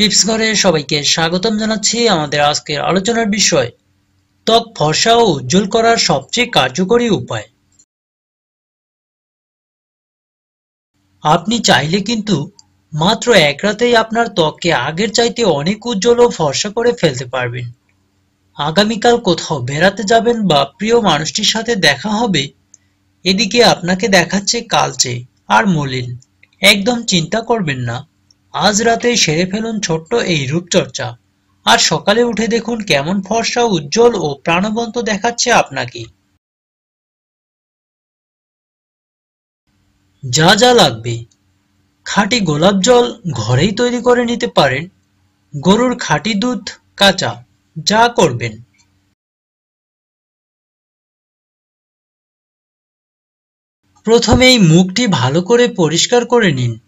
Tips ঘরে সবাইকে স্বাগতম জানাচ্ছি আমাদের আজকের আলোচনার বিষয়, ত্বক ফর্সা ও উজ্জ্বল করার সবচেয়ে কার্যকরী উপায়। আপনি চাইলে কিন্তু মাত্র এক রাতেই আপনার ত্বককে আগের চাইতে অনেক উজ্জ্বল ও ফর্সা করে ফেলতে পারবেন। আগামীকাল কোথাও বেড়াতে যাবেন বা প্রিয় মানুষটির সাথে দেখা হবে, এদিকে আপনাকে দেখাচ্ছে কালচে আর মলিন। একদম চিন্তা করবেন না। আজ রাতে সেরে ফেলুন ছোট্ট এই রূপচর্চা। আর সকালে উঠে দেখুন কেমন ফর্সা, উজ্জ্বল ও প্রাণবন্ত দেখাচ্ছে আপনাকে। যা যা লাগবে। খাঁটি গোলাপ জল ঘরেই তৈরি করে নিতে পারেন। গরুর খাঁটি দুধ, কাঁচা, যা করবেন। প্রথমেই মুখটি ভালো করে পরিষ্কার করে নিন।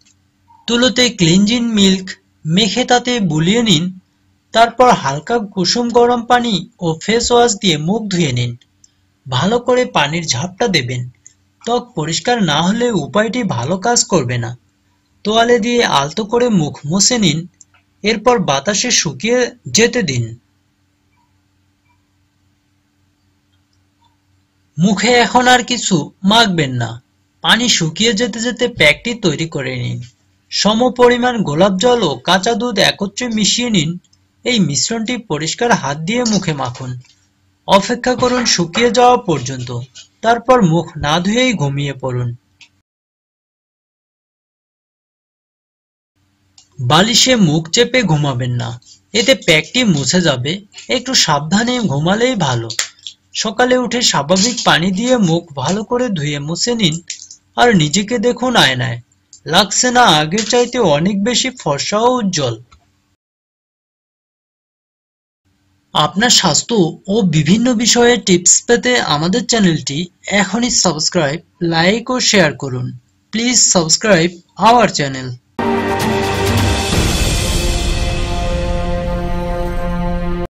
তুলোতে ক্লিনজিন মিল্ক, মেখে তাতে বুলিয়ে নিন, তারপর হালকা কুসুম গরম পানি ও ফেস ওয়াশ দিয়ে মুখ ধুয়ে নিন। ভালো করে পানির ঝাপটা দেবেন। ত্বক পরিষ্কার না হলে উপায়টি ভালো কাজ করবে না। তোয়ালে দিয়ে আলতো করে মুখ মুছে নিন, এরপর বাতাসে শুকিয়ে যেতে দিন। মুখে এখন আর কিছু মাখবেন না। পানি শুকিয়ে যেতে যেতে প্যাকটি তৈরি করে নিন। সম পরিমাণ গোলাপ জল ও কাঁচা দুধ একত্রে মিশিয়ে নিন। এই মিশ্রণটি পরিষ্কার হাত দিয়ে মুখে মাখুন। অপেক্ষা করুন শুকিয়ে যাওয়া পর্যন্ত। তারপর মুখ না ধুয়েই ঘুমিয়ে পড়ুন। বালিশে মুখ চেপে ঘুমাবেন না। এতে প্যাকটি মুছে যাবে। একটু সাবধানে ঘুমালেই ভালো। সকালে উঠে স্বাভাবিক পানি দিয়ে মুখ ভালো করে ধুয়ে মুছে নিন। আর নিজেকে দেখুন আয়নায়। লাগছে না, আগের চাইতে অনেক বেশি ফর্সা ও উজ্জ্বল। আপনার স্বাস্থ্য ও বিভিন্ন বিষয়ে টিপস পেতে আমাদের চ্যানেলটি এখনই সাবস্ক্রাইব, লাইক ও শেয়ার করুন। Please subscribe our channel.